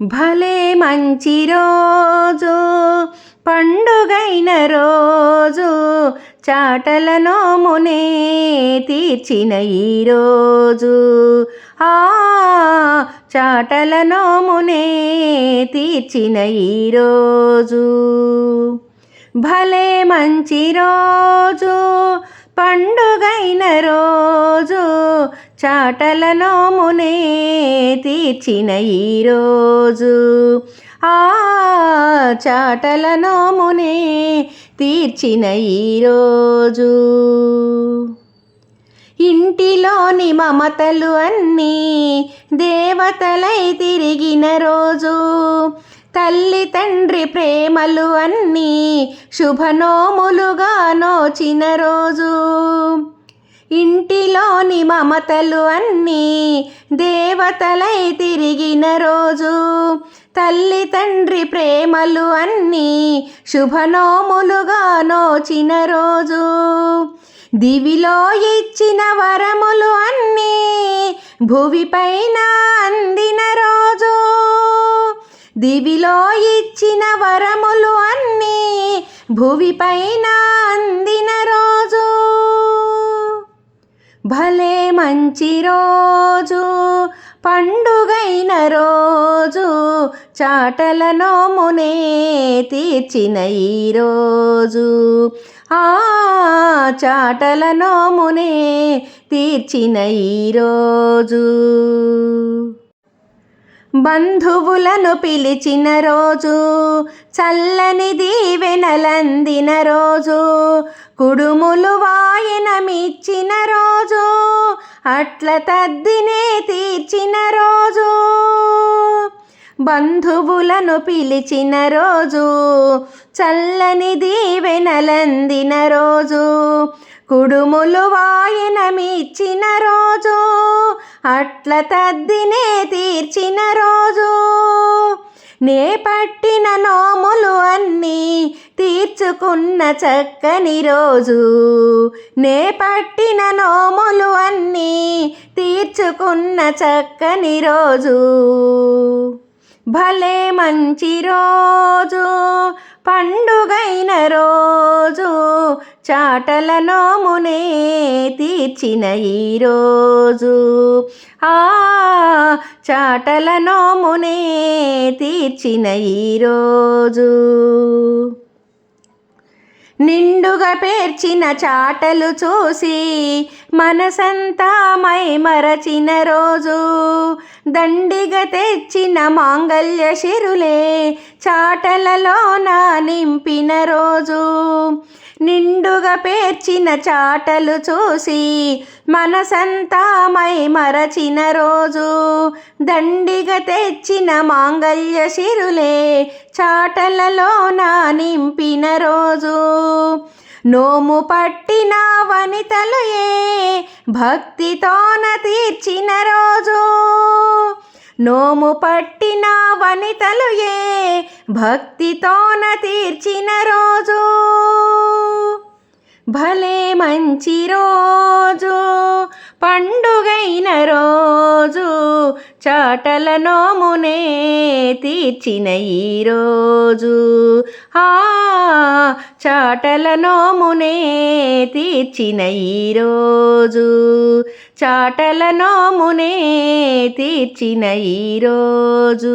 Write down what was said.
భలే మంచి రోజు పండుగైన రోజు చాటల నోమునే తీర్చిన ఈరోజు ఆ చాటల నోమునే తీర్చిన ఈరోజు భలే మంచి రోజు పండుగైన రోజు చాటల నోమునే తీర్చిన ఈరోజు. ఆ చాటల నోమునే తీర్చిన ఈరోజు. ఇంటిలోని మమతలు అన్నీ దేవతలై తిరిగిన రోజు. తల్లి తండ్రి ప్రేమలు అన్నీ శుభనోములుగా నోచిన రోజు. మమతలు అన్నీ దేవతలై తిరిగిన రోజు. తల్లి తండ్రి ప్రేమలు అన్నీ శుభనోములుగా నోచిన రోజు. దివిలో ఇచ్చిన వరములు అన్నీ భువిపైన అందిన రోజు. దివిలో ఇచ్చిన వరములు అన్నీ భువిపైన అందిన రోజు. భలే మంచి రోజు పండుగైన రోజు చాటల నోమునే తీర్చిన ఈరోజు ఆ చాటల నోమునే తీర్చిన ఈరోజు బంధువులను పిలిచిన రోజు చల్లని దీవెనలందిన రోజు కుడుములు వాయనమిచ్చిన రోజు అట్ల తద్దినే తీర్చిన రోజు. బంధువులను పిలిచిన రోజు చల్లని దీవెనలందిన రోజు కుడుములు వాయనమిచ్చిన రోజు. అట్ల తద్దినే తీర్చిన రోజు. నే పట్టిన నోములు అన్నీ తీర్చుకున్న చక్కని రోజు. నే పట్టిన నోములు అన్నీ తీర్చుకున్న చక్కని రోజు. భలే మంచి రోజు పండుగైన రోజు చాటల నోమునే తీర్చిన ఈరోజు ఆ చాటల నోమునే తీర్చిన ఈరోజు నిండుగా పేర్చిన చాటలు చూసి మనసంతా మై మరచిన రోజు. దండిగా తెచ్చిన మాంగల్య శిరులే చాటలలో నా నింపిన రోజు. నిండుగా పేర్చిన చాటలు చూసి మనసంతా మై మరచిన రోజు. దండిగా తెచ్చిన మాంగల్య శిరులే చాటలలో నా నింపిన రోజు. నోము పట్టిన వనితలు ఏ భక్తితోన తీర్చిన రోజు. నోము పట్టిన వనితలు ఏ భక్తితోన తీర్చిన రోజు. భలే మంచి రోజు పండుగైన రోజు. చాటల నోమునే తీర్చిన ఈరోజు. ఆ చాటల నోమునే తీర్చిన ఈరోజు. చాటల నోమునే తీర్చిన ఈరోజు.